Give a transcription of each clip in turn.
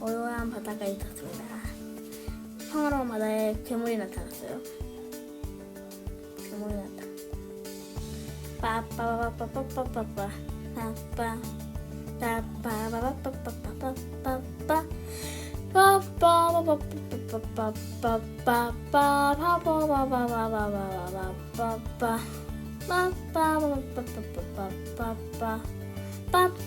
오요한 바다가 있었습니다. 평화로운 바다에 괴물이 나타났어요. 괴물이 나타. 빠빠빠빠빠빠빠빠 빠빠 빠빠빠빠빠빠빠빠 Bye.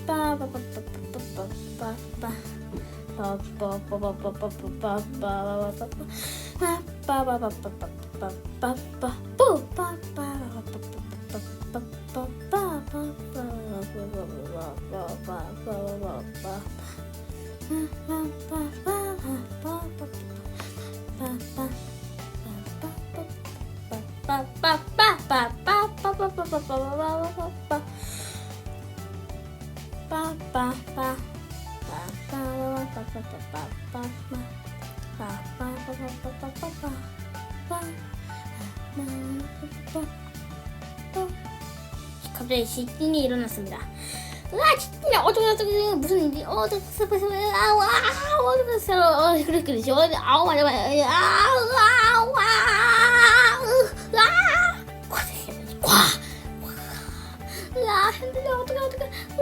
갑자기 지진이 일어났습니다. 아 지진이 어쩌고 저쩌고 무슨 일이 어쩌고 저쩌고 아우 아우 어쩌고 저쩌고 어 그래 그래 저 아우 맞아 맞아 아우 아우 아우 아 과. 야 흔들려 어떡해 어떡해 으,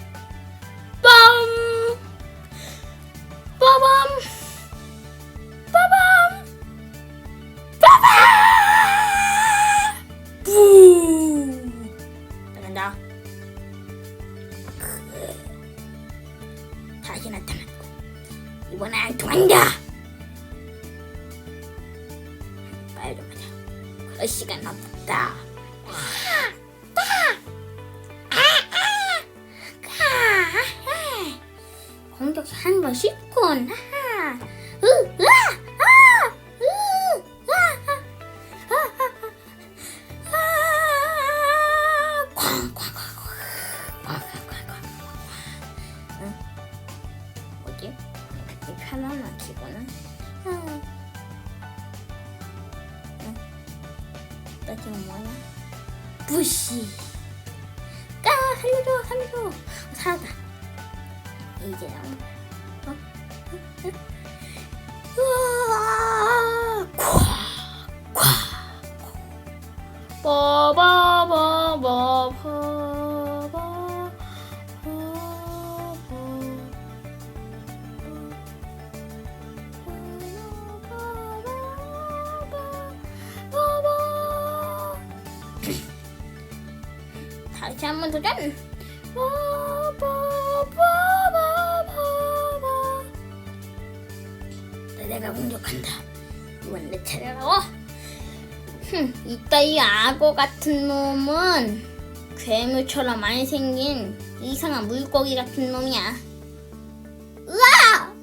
통한다. 빨리 좀 하자 그럴 시간 없다. 공격 한번 쉽군. 으, 으 응. 응. 너 지금 뭐야? 부시. 까 살려줘 살려줘 살았다. 이제 어? 어? 우와 콱콱 빠 다시 한번 도전. 빠바바바바바. 내가 공격한다. 이번 내 차례라고. 흠, 이따 이 악어 같은 놈은 괴물처럼 많이 생긴 이상한 물고기 같은 놈이야. 으아!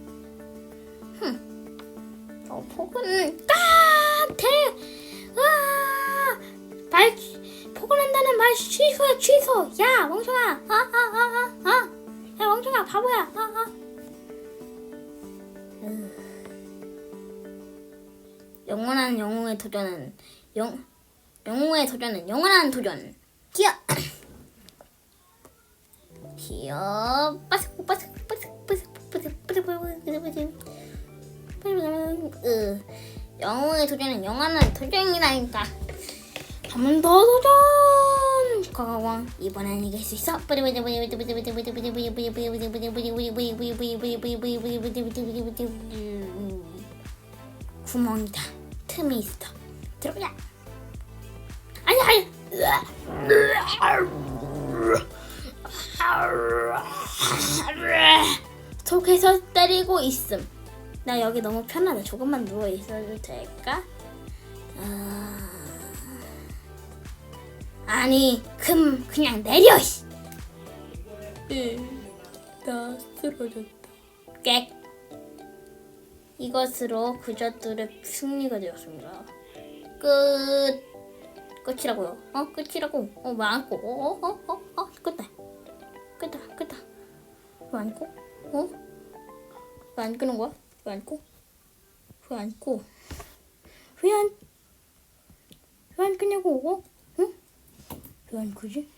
흠, 저 폭은 까 말 취소야 취소. 야 멍청아. 아 아 아아 아, 아, 아. 야 멍청아 바보야. 아 아. 영원한 영웅의 도전은 영 영웅의 도전은 영원한 도전. 기어. 기어. 빠삭 빠삭 빠삭 빠삭 빠삭 빠삭 빠삭 빠삭 으 영웅의 도전은 영원한 도전이라니까. 한번더 도전. 과거왕 이번엔 이길 수 있어. 구멍이다. 틈이 있어. 들어보자. 아니 아니. 속에서 때리고 있음. 나 여기 너무 편하다. 조금만 누워 있어도 될까? 아... 아니, 금 그냥 내려. 씨. 나 쓰러졌다. 꽥. 이것으로 그저들의 승리가 되었습니다. 끝. 끝이라고요. 어, 끝이라고. 어, 많고. 어, 어, 어, 어, 어, 끝다. 끝다, 끝다. 꺼? 어? 왜 안 끄는 거야? 왜 안 꺼? 왜안 꺼? 왜 안, 왜 안 끄냐고, 어? 응? 왜안 끄지?